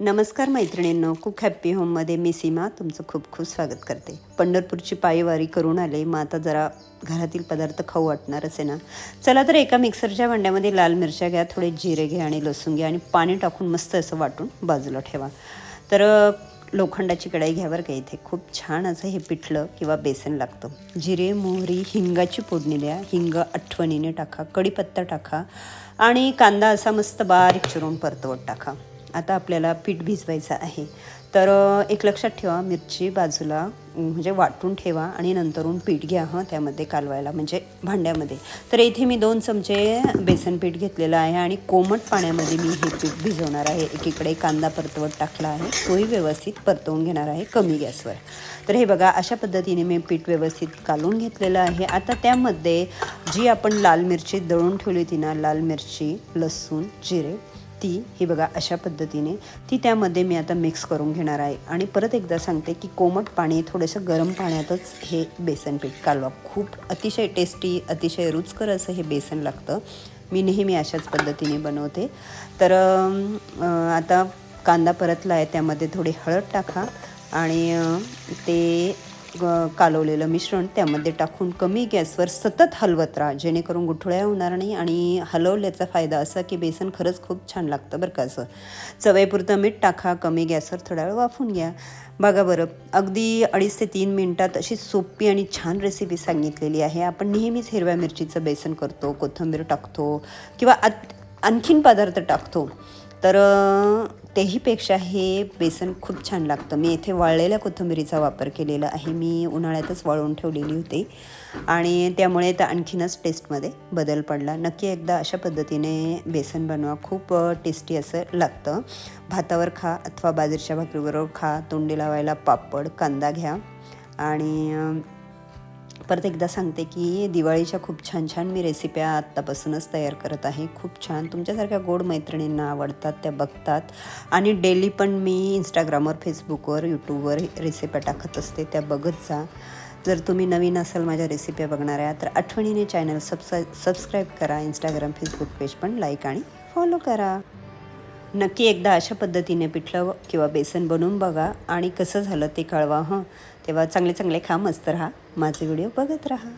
नमस्कार मैत्रिणींनो खूप हॅप्पी होममध्ये मी सीमा तुमचं खूप खूप स्वागत करते. पंढरपूरची पायवारी करून आले मग आता जरा घरातील पदार्थ खाऊ वाटणारच आहे ना. चला तर एका मिक्सरच्या भांड्यामध्ये लाल मिरच्या घ्या थोडे जिरे घ्या आणि लसूण घ्या आणि पाणी टाकून मस्त असं वाटून बाजूला ठेवा. तर लोखंडाची कढाई घ्या बरं का इथे. खूप छान असं हे पिठलं किंवा बेसन लागतं. जिरे मोहरी हिंगाची फोडणी द्या. हिंग आठवणीने टाका कढीपत्ता टाका आणि कांदा असा मस्त बारीक चिरून परतवत टाका. आता आपल्याला पीठ भिजवायचं आहे. तर एक लक्षात ठेवा मिरची बाजूला म्हणजे वाटून ठेवा आणि नंतरून पीठ घ्या हं त्यामध्ये कालवायला म्हणजे भांड्यामध्ये. तर इथे मी दोन चमचे बेसन पीठ घेतलेलं आहे आणि कोमट पाण्यामध्ये मी हे पीठ भिजवणार आहे. एकीकडे कांदा परतवत टाकला आहे. तोही व्यवस्थित परतवून घेणार आहे कमी गॅसवर. तर हे बघा अशा पद्धतीने मी पीठ व्यवस्थित कालून घेतलेलं आहे. आता त्यामध्ये जी आपण लाल मिरची दळून ठेवली होती ना लाल मिरची लसूण जिरे ती ही बघा अशा पद्धतीने ती त्यामध्ये मी आता मिक्स करून घेणार आहे. आणि परत एकदा सांगते की कोमट पाणी थोडंसं गरम पाण्यातच हे बेसन पीठ कालवा. खूप अतिशय टेस्टी अतिशय रुचकर असं हे बेसन लागतं. मी नेहमी अशाच पद्धतीने बनवते. तर आता कांदा परतला आहे त्यामध्ये थोडी हळद टाका. आणि ते कालवलेलं मिश्रण त्यामध्ये टाकून कमी गॅसवर सतत हलवत राहा जेणेकरून गुठळ्या होणार नाही आणि हलवल्याचा फायदा असा की बेसन खरंच खूप छान लागतं बरं का असं. चवईपुरतं मीठ टाका कमी गॅसवर थोडा वेळ वाफून घ्या. बघा बरं अगदी अडीच ते तीन मिनटात अशी सोपी आणि छान रेसिपी सांगितलेली आहे. आपण नेहमीच हिरव्या मिरचीचं बेसन करतो कोथिंबीर टाकतो किंवा आत- आणखीन पदार्थ टाकतो. तर तेहीपेक्षा हे बेसन खूप छान लागतं. मी इथे वाळलेल्या कोथिंबिरीचा वापर केलेला आहे. मी उन्हाळ्यातच वाळवून ठेवलेली होती. आणि त्यामुळे तर आणखीनच टेस्टमध्ये बदल पडला. नक्की एकदा अशा पद्धतीने बेसन बनवा. खूप टेस्टी असं लागतं. भातावर खा अथवा बाजरीच्या भाकरीबरोबर खा. तोंडी लावायला पापड कांदा घ्या. आणि परत एकदा सांगते की दिवाळीच्या खूप छान छान मी रेसिप्या आत्तापासूनच तयार करत आहे. खूप छान. तुमच्यासारख्या गोड मैत्रिणींना आवडतात त्या बघतात. आणि डेली पण मी इंस्टाग्रामवर फेसबुकवर यूट्यूबवर रेसिप्या टाकत असते. त्या बघत जा. जर तुम्ही नवीन असाल माझ्या रेसिप्या बघणाऱ्या तर आठवणीने चॅनल सबस सबस्क्राईब करा. इंस्टाग्राम फेसबुक पेज पण लाईक आणि फॉलो करा. नक्की एकदा अशा पद्धतीने पिठलं किंवा बेसन बनवून बघा आणि कसं झालं ते कळवा हं. तेव्हा चांगले चांगले खा मस्त राहा. माझे व्हिडिओ बघत राहा.